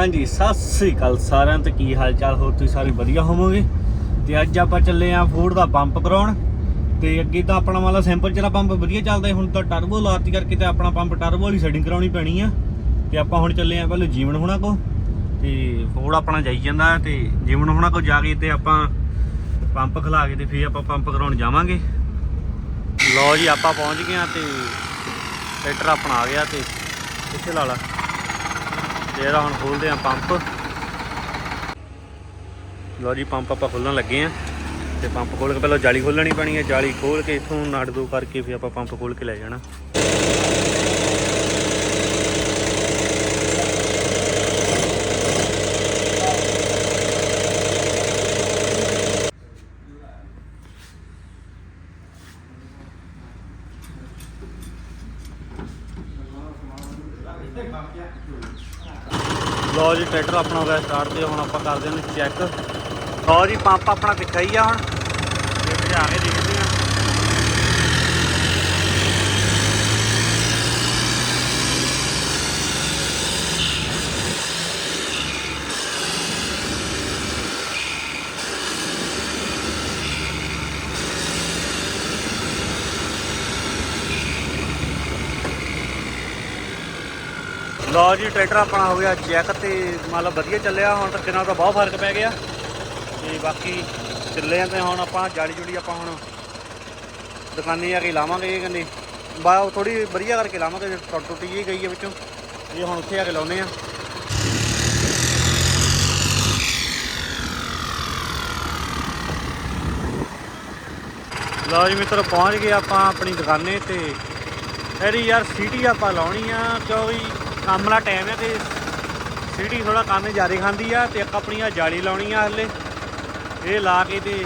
ਹਾਂਜੀ, ਸਤਿ ਸ੍ਰੀ ਅਕਾਲ ਸਾਰਿਆਂ ਤੇ ਕੀ ਹਾਲ ਚਾਲ ਹੋਰ ਤੁਸੀਂ ਸਾਰੇ ਵਧੀਆ ਹੋਵੋਗੇ? ਤੇ ਅੱਜ ਆਪਾਂ ਚੱਲੇ ਆਂ ਫੋਰਡ ਦਾ ਪੰਪ ਕਰਾਉਣ। ਤੇ ਅੱਗੇ ਤਾਂ ਆਪਣਾ ਵਾਲਾ ਸਿੰਪਲ ਚਲਾ ਪੰਪ ਵਧੀਆ ਚੱਲਦਾ ਹੁਣ ਤਾਂ ਟਰਬੋ ਲਾਤੀ ਕਰਕੇ ਤੇ ਆਪਣਾ ਪੰਪ ਟਰਬੋ ਵਾਲੀ ਸੈਟਿੰਗ ਕਰਾਉਣੀ ਪੈਣੀ ਆ। ਤੇ ਆਪਾਂ ਹੁਣ ਚੱਲੇ ਆਂ ਪਹਿਲੇ ਜੀਵਨ ਹੋਣਾ ਕੋ ਤੇ ਫੋਰਡ ਆਪਣਾ ਜਾਈ ਜਾਂਦਾ ਤੇ ਜੀਵਨ ਹੋਣਾ ਕੋ ਜਾ ਕੇ ਤੇ ਆਪਾਂ ਪੰਪ ਖਲਾ ਕੇ ਤੇ ਫੇਰ ਆਪਾਂ ਪੰਪ ਕਰਾਉਣ ਜਾਵਾਂਗੇ। ਲਓ ਜੀ, ਆਪਾਂ ਪਹੁੰਚ ਗਏ ਆ ਤੇ ਟਰੈਕਟਰ ਆਪਣਾ ਆ ਗਿਆ ਤੇ ਇੱਥੇ ਲਾ ਲਾ। ਤੇ ਇਹਦਾ ਹੁਣ ਖੋਲਦੇ ਆ ਪੰਪ। ਲਓ ਜੀ, ਪੰਪ ਆਪਾਂ ਖੋਲਣ ਲੱਗੇ ਆ ਤੇ ਪੰਪ ਖੋਲ ਕੇ ਪਹਿਲਾਂ ਜਾਲੀ ਖੋਲਣੀ ਪੈਣੀ ਹੈ ਜਾਲੀ ਖੋਲ ਕੇ ਇਥੋਂ ਨਟ ਦੋ ਕਰਕੇ ਫਿਰ ਆਪਾਂ ਪੰਪ ਖੋਲ ਕੇ ਲੈ ਜਾਣਾ। ਲਓ ਜੀ, ਟਰੈਕਟਰ ਆਪਣਾ ਹੋ ਗਿਆ ਸਟਾਰਟ ਤੇ, ਹੁਣ ਆਪਾਂ ਕਰਦੇ ਹਾਂ ਚੈੱਕ ਲਓ ਜੀ ਪੰਪ ਆਪਣਾ ਦਿਖਾ ਹੀ ਆ ਹੁਣ। ਤੇ ਭਜਾ ਕੇ ਦੇਖਦੇ ਲਓ ਜੀ, ਟਰੈਕਟਰ ਆਪਣਾ ਹੋ ਗਿਆ ਚੈੱਕ ਤੇ ਮਤਲਬ ਵਧੀਆ ਚੱਲਿਆ, ਹੁਣ ਤਾਂ ਨਾਲ ਤਾਂ ਬਹੁਤ ਫ਼ਰਕ ਪੈ ਗਿਆ। ਤੇ ਬਾਕੀ ਚੱਲੇ ਆ ਤੇ ਹੁਣ ਆਪਾਂ, ਜਾਲੀ ਜੁੜੀ ਆਪਾਂ ਹੁਣ ਦੁਕਾਨੇ ਆ ਕੇ ਲਾਵਾਂਗੇ ਇਹ ਕਹਿੰਦੇ ਬਾ ਥੋੜੀ ਵਧੀਆ ਕਰਕੇ ਲਾਵਾਂਗੇ ਜੇ ਟੁੱਟ ਟੁੱਟੀ ਜਿਹੀ ਗਈ ਹੈ ਵਿੱਚੋਂ। ਇਹ ਹੁਣ ਉੱਥੇ ਆ ਕੇ ਲਾਉਨੇ ਆ। ਲਓ ਜੀ ਮਿੱਤਰ, ਪਹੁੰਚ ਗਏ ਆਪਾਂ ਆਪਣੀ ਦੁਕਾਨੇ ਤੇ। ਇਹਦੀ ਯਾਰ ਸੀਟੀ ਆਪਾਂ ਲਾਉਣੀ ਆ ਕਿਉਂਕਿ ਕੰਮ ਦਾ ਟਾਈਮ ਹੈ ਤੇ ਸਿਟੀ ਥੋੜਾ ਕੰਮ ਜ਼ਿਆਦਾ ਖਾਂਦੀ ਆ ਤੇ ਇੱਕ ਆਪਣੀ ਆ ਜਾਲੀ ਲਾਉਣੀ ਆ ਹਲੇ। ਇਹ ਲਾ ਕੇ ਤੇ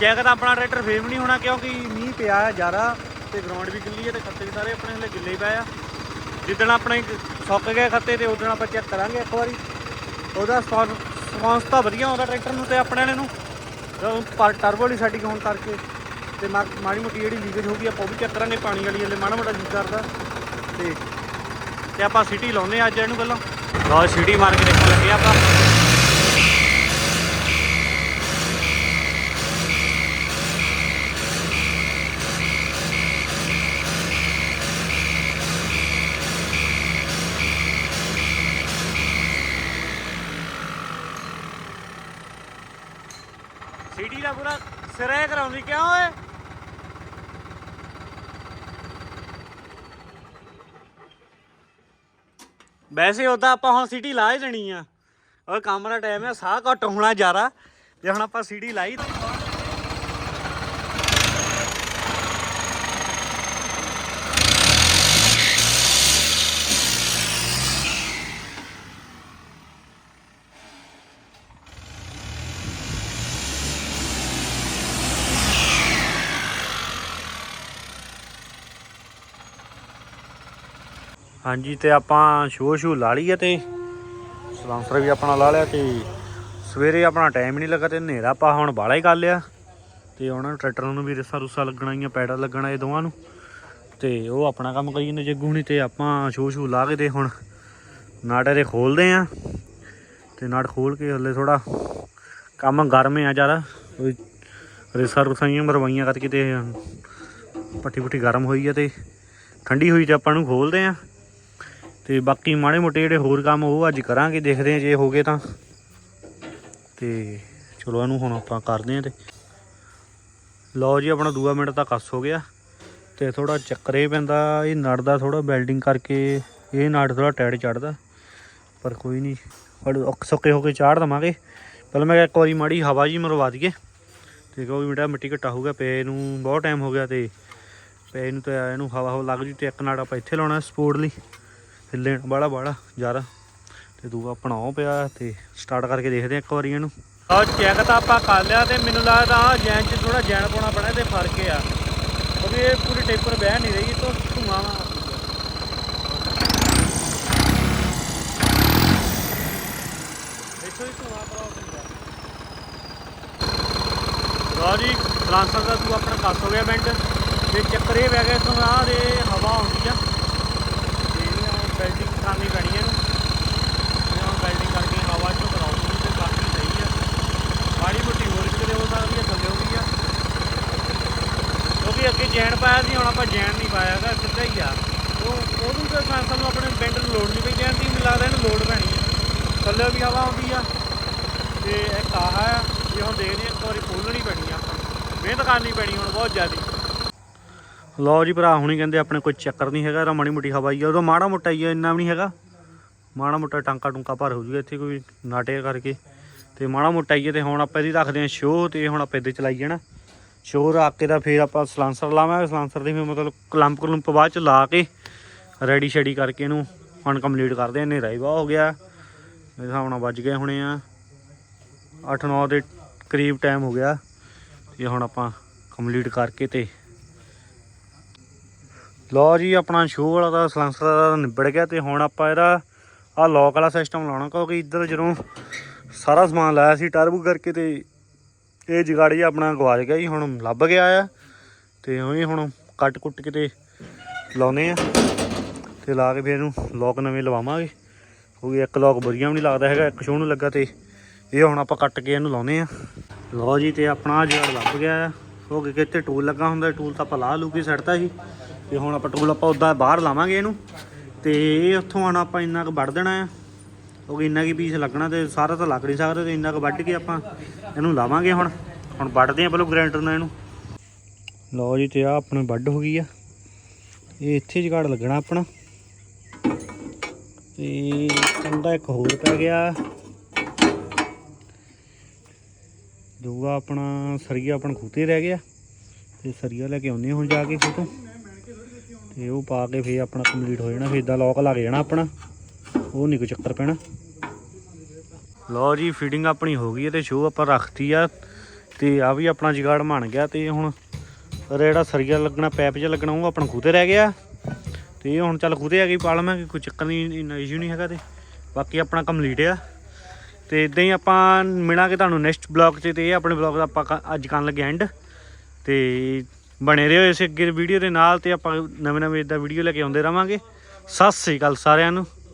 ਚੈੱਕ ਤਾਂ ਆਪਣਾ ਟਰੈਕਟਰ ਫੇਮ ਨਹੀਂ ਹੋਣਾ ਕਿਉਂਕਿ ਮੀਂਹ ਪਿਆ ਆ ਜ਼ਿਆਦਾ ਤੇ ਗਰਾਊਂਡ ਵੀ ਗਿੱਲੀ ਹੈ ਤੇ ਖੱਤੇ ਵੀ ਸਾਰੇ ਆਪਣੇ ਹਲੇ ਗਿੱਲੇ ਪਏ ਆ। ਜਿੱਦਣ ਆਪਣੇ ਸੁੱਕ ਗਏ ਖੱਤੇ ਤੇ ਉਦੋਂ ਆਪਾਂ ਚੈੱਕ ਕਰਾਂਗੇ ਇੱਕ ਵਾਰੀ। ਉਹਦਾ ਰਿਸਪੌਂਸ ਤਾਂ ਵਧੀਆ ਆਉਂਦਾ ਟਰੈਕਟਰ ਨੂੰ ਤੇ ਆਪਣੇ ਵਾਲੇ ਨੂੰ। ਪਰ ਟਰਬੋ ਵਾਲੀ ਸੈਟਿੰਗ ਹੋਣ ਕਰਕੇ ਤੇ ਮਾ- ਮਾੜੀ ਮੋਟੀ ਜਿਹੜੀ ਲੀਕੇਜ ਹੋ ਗਈ, ਆਪਾਂ ਉਹ ਵੀ ਚੈੱਕ ਕਰਾਂਗੇ, ਪਾਣੀ ਵਾਲੀ ਹਲੇ ਮਾੜਾ ਮੋਟਾ ਲੀਕ ਕਰਦਾ। ਤੇ ਤੇ ਆਪਾਂ ਸਿਟੀ ਲਾਉਨੇ ਆ ਅੱਜ ਇਹਨੂੰ ਪਹਿਲਾਂ। ਲਓ ਸਿਟੀ ਮਾਰ ਕੇ ਦੇਖਣ ਲੱਗੇ ਆਪਾਂ। ਸਿਟੀ ਦਾ ਪੂਰਾ ਸਿਰੇ ਕਰਾਉਂਦੀ, ਕਿਉਂ ਓਏ? ਵੈਸੇ ਉਦਾਂ ਆਪਾਂ ਹੁਣ ਸਿਟੀ ਲਾ ਹੀ ਦੇਣੀ ਆ। ਉਹ ਕੰਮ ਦਾ ਟਾਈਮ ਆ, ਸਾਹ ਘੱਟ ਹੋਣਾ ਜ਼ਿਆਦਾ। ਤੇ ਹੁਣ ਆਪਾਂ ਸਿਟੀ ਲਾਈ ਹਾਂਜੀ, ਤੇ ਆਪਾਂ ਸ਼ੋ ਸ਼ੂ ਲਾ ਲਈ ਆ ਤੇ ਸਲਾਂਸਰ ਵੀ ਆਪਣਾ ਲਾ ਲਿਆ ਤੇ ਸਵੇਰੇ ਆਪਣਾ ਟਾਈਮ ਨਹੀਂ ਲੱਗਾ ਤੇ ਹਨੇਰਾ ਪਾ ਹੁਣ ਬਾਲਾ ਹੀ ਕਰ ਲਿਆ। ਤੇ ਉਹਨਾਂ ਨੂੰ ਟਰੈਕਟਰ ਨੂੰ ਵੀ ਰਸਾ ਰੁਸਾ ਲੱਗਣਾ ਹੀ ਆ, ਪੈਡਲ ਲੱਗਣਾ ਇਹ ਦੋਵਾਂ ਨੂੰ। ਤੇ ਉਹ ਆਪਣਾ ਕੰਮ ਕਰੀ ਜਾਂਦੇ ਜੱਗੂ ਨਹੀਂ ਤੇ ਆਪਾਂ ਸ਼ੋ ਸ਼ੂ ਲਾ ਕੇ ਤੇ ਹੁਣ ਨਾਟੇ ਇਹਦੇ ਖੋਲਦੇ ਆ। ਤੇ ਨਾਟ ਖੋਲ ਕੇ ਹੱਲੇ ਥੋੜਾ ਕੰਮ ਗਰਮ ਆ ਜ਼ਿਆਦਾ। ਕੋਈ ਰੇਸਾ ਰੁਸਾਈਆਂ ਮਰਵਾਈਆਂ ਕਰਕੇ ਤੇ ਪੱਟੀ ਪੁੱਠੀ ਗਰਮ ਹੋਈ ਆ ਤੇ ਠੰਡੀ ਹੋਈ ਤੇ ਆਪਾਂ ਨੂੰ ਖੋਲਦੇ ਆ। ਤੇ ਬਾਕੀ ਮਾੜੇ ਮੋਟੇ ਜਿਹੜੇ ਹੋਰ ਕੰਮ ਉਹ ਅੱਜ ਕਰਾਂਗੇ, ਦੇਖਦੇ ਆ ਜੇ ਹੋ ਗਏ ਤਾਂ। ਤੇ ਚਲੋ ਇਹਨੂੰ ਹੁਣ ਆਪਾਂ ਕਰਦੇ ਆ ਤੇ। ਲਓ ਜੀ, ਆਪਣਾ ਦੂਆ ਮਿੰਟ ਤਾਂ ਕੱਸ ਹੋ ਗਿਆ। ਤੇ ਥੋੜਾ ਚੱਕਰੇ ਪੈਂਦਾ, ਇਹ ਨੜ ਦਾ ਥੋੜਾ ਵੈਲਡਿੰਗ ਕਰਕੇ ਇਹ ਨੜ ਥੋੜਾ ਟਾਈਟ ਚੜਦਾ। ਪਰ ਕੋਈ ਨਹੀਂ ਔਖ ਸੌਕੇ ਹੋ ਕੇ ਚਾੜ ਦਵਾਂਗੇ। ਪਹਿਲਾਂ ਮੈਂ ਇੱਕ ਵਾਰੀ ਮਾੜੀ ਹਵਾ ਜੀ ਮਰਵਾ ਦਈਏ। ਤੇ ਕਿਉਂਕਿ ਮੇਰਾ ਮਿੱਟੀ ਘਟਾ ਹੋ ਗਿਆ, ਪਏ ਨੂੰ ਬਹੁਤ ਟਾਈਮ ਹੋ ਗਿਆ ਤੇ ਪਏ ਨੂੰ ਤਾਂ ਇਹਨੂੰ ਹਵਾ ਹਵਾ ਲੱਗ ਜੂ ਤੇ ਇੱਕ ਨਾੜ ਆਪਾਂ ਇੱਥੇ ਲਾਉਣਾ ਸਪੋਰਟ ਲਈ। ਹਿੱਲੇ ਬਾਲਾ ਬਾਲਾ ਜ਼ਿਆਦਾ ਤੇ ਦੂਆ ਆਪਣਾ ਉਹ ਪਿਆ ਤੇ ਸਟਾਰਟ ਕਰਕੇ ਦੇਖਦੇ ਆ ਇੱਕ ਵਾਰੀ ਇਹਨੂੰ। ਆ ਚੈੱਕ ਤਾਂ ਆਪਾਂ ਕਰ ਲਿਆ ਤੇ ਮੈਨੂੰ ਲੱਗਦਾ ਆ ਜੈਨ ਚ ਥੋੜਾ ਜੈਨ ਪਾਉਣਾ ਪੈਣਾ ਤੇ ਫ਼ਰਕ ਆ। ਕਿਉਂਕਿ ਇਹ ਪੂਰੀ ਟੇਪਰ ਬਹਿ ਨਹੀਂ ਰਹੀ ਤੋਂ ਧੂਆਂ ਇੱਥੋਂ ਹੀ ਧੂਆਂ ਪ੍ਰੋਬਲਮ ਲਓ ਜੀ ਟ੍ਰਾਂਸਫਰ ਦਾ ਤੂੰ ਆਪਣਾ ਕੱਸ ਹੋ ਗਿਆ ਬੈਂਡ ਤੇ ਚੱਕਰ ਇਹ ਪੈ ਗਿਆ ਇਥੋਂ ਆ ਦੇ ਹਵਾ ਆਉਂਦੀ ਆ। ਕਰਨੀ ਪੈਣੀ ਹੈ ਇਹਨਾਂ। ਵੈਲਡਿੰਗ ਕਰਕੇ ਹਵਾ ਚੋਂ ਕਰਾਉਂਗੀ ਤੇ ਕਾਫੀ ਸਹੀ ਆ ਮਾੜੀ ਮੋਟੀ ਹੋਰ ਕਿਤੇ ਹੋ ਸਕਦੀ ਹੈ ਥੱਲੇ ਹੋ ਗਈ ਆ। ਕਿਉਂਕਿ ਅੱਗੇ ਜੈਨ ਪਾਇਆ ਸੀ, ਹੁਣ ਆਪਾਂ ਜੈਨ ਨਹੀਂ ਪਾਇਆ ਹੈਗਾ, ਸਿੱਧਾ ਹੀ ਆ। ਉਹ ਉਹਨੂੰ ਤਾਂ ਸਾਨੂੰ ਸਾਨੂੰ ਆਪਣੇ ਪਿੰਡ ਨੂੰ ਲੋੜ ਨਹੀਂ ਪਈ, ਜੈਨ ਦੀ ਮੈਨੂੰ ਲੱਗਦਾ ਇਹਨੂੰ ਲੋਡ ਪੈਣੀ ਹੈ। ਥੱਲੇ ਵੀ ਹਵਾ ਆਉਂਦੀ ਆ। ਤੇ ਇਹ ਕਾਹਾ ਆ, ਜੇ ਹੁਣ ਦੇਖਦੇ ਆ ਇੱਕ ਵਾਰੀ ਫੁੱਲਣੀ ਪੈਣੀ ਆ ਮਿਹਨਤ ਕਰਨੀ ਪੈਣੀ ਹੁਣ ਬਹੁਤ ਜ਼ਿਆਦਾ। ਲਓ ਜੀ ਭਰਾ, ਹੁਣੀ ਕਹਿੰਦੇ ਆਪਣੇ ਕੋਈ ਚੱਕਰ ਨਹੀਂ ਹੈਗਾ, ਇਹਦਾ ਮਾੜੀ ਮੋਟੀ ਹਵਾ ਹੀ ਆ। ਉਦੋਂ ਮਾੜਾ ਮੋਟਾ ਹੀ ਆ, ਇੰਨਾ ਵੀ ਨਹੀਂ ਹੈਗਾ। ਮਾੜਾ ਮੋਟਾ ਟਾਂਕਾ ਟੁੰਕਾ ਭਰ ਹੋ ਜੂਗਾ, ਇੱਥੇ ਕੋਈ ਨਾਟੇ ਕਰਕੇ। ਤੇ ਮਾੜਾ ਮੋਟਾ ਹੀ ਹੈ ਤੇ ਹੁਣ ਆਪਾਂ ਇਹਦੀ ਰੱਖਦੇ ਹਾਂ ਸ਼ੋਅ ਤੇ ਹੁਣ ਆਪਾਂ ਇਹਦੇ ਚਲਾਈ ਜਾਣਾ। ਸ਼ੋਅ ਰੱਖ ਕੇ ਤਾਂ ਫਿਰ ਆਪਾਂ ਸਲਾਂਸਰ ਲਾਵਾਂਗੇ। ਸਲਾਂਸਰ ਦੀ ਫਿਰ ਮਤਲਬ ਕਲੰਪ ਕਲੰਪ ਬਾਅਦ ਚ ਲਾ ਕੇ ਰੈਡੀ ਸ਼ੈਡੀ ਕਰਕੇ ਇਹਨੂੰ ਹੁਣ ਕੰਪਲੀਟ ਕਰਦੇ ਹਾਂ। ਹਨੇਰਾ ਹੀ ਬਹੁਤ ਹੋ ਗਿਆ। ਮੇਰੇ ਹਿਸਾਬ ਨਾਲ ਵੱਜ ਗਏ ਹੋਣੇ ਆ। 8-9 ਦੇ ਕਰੀਬ ਟਾਈਮ ਹੋ ਗਿਆ। ਤੇ ਹੁਣ ਆਪਾਂ ਕੰਪਲੀਟ ਕਰਕੇ ਤੇ ਲਓ ਜੀ, ਆਪਣਾ ਸ਼ੋਅ ਵਾਲਾ ਦਾ ਸਲਾਂਸਰ ਦਾ ਨਿਬੜ ਗਿਆ ਤੇ ਹੁਣ ਆਪਾਂ ਇਹਦਾ ਆ ਲੌਕ ਵਾਲਾ ਸਿਸਟਮ ਲਾਉਣਾ, ਕਿਉਂਕਿ ਇੱਧਰ ਜਦੋਂ ਸਾਰਾ ਸਮਾਨ ਲਾਇਆ ਸੀ ਟਰਬੋ ਕਰਕੇ ਤੇ ਇਹ ਜਗਾੜੀ ਆਪਣਾ ਗਵਾਚ ਗਿਆ ਜੀ, ਹੁਣ ਲੱਭ ਗਿਆ ਆ ਤੇ ਉਹੀ ਹੁਣ ਕੱਟ ਕੁੱਟ ਕੇ ਤੇ ਲਾਉਨੇ ਆ ਤੇ ਲਾ ਕੇ ਫਿਰ ਇਹਨੂੰ ਲੌਕ ਨਵੇਂ ਲਵਾਵਾਂਗੇ। ਕਿਉਂਕਿ ਇੱਕ ਲੌਕ ਵਧੀਆ ਵੀ ਨਹੀਂ ਲੱਗਦਾ ਹੈਗਾ, ਇੱਕ ਸ਼ੋਅ ਨੂੰ ਲੱਗਾ ਤੇ ਇਹ ਹੁਣ ਆਪਾਂ ਕੱਟ ਕੇ ਇਹਨੂੰ ਲਾਉਨੇ ਆ। ਲਓ ਜੀ, ਤੇ ਆਪਣਾ ਜਗਾੜ ਲੱਭ ਗਿਆ ਆ। ਉਹ ਕਿ ਕਿਤੇ ਟੂਲ ਲੱਗਾ ਹੁੰਦਾ ਟੂਲ ਤਾਂ ਆਪਾਂ ਲਾ ਲੂ ਕੇ ਜੀ ਤੇ ਹੁਣ ਆਪਾਂ ਟੂਲ ਆਪਾਂ ਉਦਾਂ ਬਾਹਰ ਲਾਵਾਂਗੇ ਇਹਨੂੰ। ਤੇ ਇਹ ਉੱਥੋਂ ਹੁਣ ਆਪਾਂ ਇੰਨਾ ਕੁ ਵੱਢ ਦੇਣਾ ਆ। ਕਿਉਂਕਿ ਇੰਨਾ ਕੀ ਪੀਸ ਲੱਗਣਾ ਤੇ ਸਾਰਾ ਤਾਂ ਲੱਗ ਨਹੀਂ ਸਕਦਾ ਤੇ ਇੰਨਾ ਕੁ ਵੱਢ ਕੇ ਆਪਾਂ ਇਹਨੂੰ ਲਾਵਾਂਗੇ ਹੁਣ। ਹੁਣ ਵੱਢਦੇ ਆ ਪਹਿਲਾਂ ਗ੍ਰਾਈਂਡਰ ਨਾਲ ਇਹਨੂੰ। ਲਓ ਜੀ, ਤੇ ਆ ਆਪਣੇ ਵੱਢ ਹੋ ਗਈ ਆ। ਇਹ ਇੱਥੇ ਜਗਾੜ ਲੱਗਣਾ ਆਪਣਾ। ਤੇ ਕੰਦਾ ਇੱਕ ਹੋਰ ਪੈ ਗਿਆ। ਦੂਆ ਆਪਣਾ ਸਰੀਆ ਆਪਣਾ ਖੂਤੇ ਰਹਿ ਗਿਆ। ਤੇ ਸਰੀਆ ਲੈ ਕੇ ਆਉਂਦੇ ਹਾਂ ਹੁਣ ਜਾ ਕੇ ਖੂਤੋਂ। ਤੇ ਉਹ ਪਾ ਕੇ ਫੇਰ ਆਪਣਾ ਕੰਪਲੀਟ ਹੋ ਜਾਣਾ, ਫੇਰ ਇਦਾਂ ਲੌਕ ਲੱਗ ਜਾਣਾ ਆਪਣਾ। ਉਹ ਨਹੀਂ ਕੋਈ ਚੱਕਰ ਪੈਣਾ। ਲਓ ਜੀ ਫਿਟਿੰਗ ਆਪਣੀ ਹੋ ਗਈ ਹੈ ਤੇ ਸ਼ੋਅ ਆਪਾਂ ਰੱਖਤੀ ਆ। ਤੇ ਆ ਵੀ ਆਪਣਾ ਜਗਾੜ ਬਣ ਗਿਆ ਤੇ ਹੁਣ ਜਿਹੜਾ ਸਰੀਆ ਲੱਗਣਾ ਪੈਪ ਜਿਹਾ ਲੱਗਣਾ, ਉਹ ਆਪਣਾ ਖੂਤੇ ਰਹਿ ਗਿਆ। ਤੇ ਇਹ ਹੁਣ ਚੱਲ ਖੂਤੇ ਆ ਗਈ ਪਾ ਲਵਾਂਗੇ ਕੋਈ ਚੱਕਰ ਨਹੀਂ, ਇੰਨਾ ਇਸ਼ੂ ਨਹੀਂ ਹੈਗਾ ਤੇ। ਬਾਕੀ ਆਪਣਾ ਕੰਪਲੀਟ ਆ। ਤੇ ਇਦਾਂ ਹੀ ਆਪਾਂ ਮਿਲਾਂਗੇ ਤੁਹਾਨੂੰ ਨੈਕਸਟ ਬਲੌਗ 'ਚ ਤੇ ਇਹ ਆਪਣੇ ਬਲੌਗ ਦਾ ਆਪਾਂ ਕ- ਅੱਜ ਕਰਨ ਲੱਗੇ ਐਂਡ ਤੇ ਬਣੇ ਰਹੋ ਇਸ ਅੱਗੇ ਵੀਡੀਓ ਦੇ ਨਾਲ ਤੇ ਆਪਾਂ ਨਵੇਂ ਨਵੇਂ ਇਦਾਂ ਵੀਡੀਓ ਲੈ ਕੇ ਆਉਂਦੇ ਰਵਾਂਗੇ। ਸਤਿ ਸ੍ਰੀ ਅਕਾਲ ਸਾਰਿਆਂ ਨੂੰ।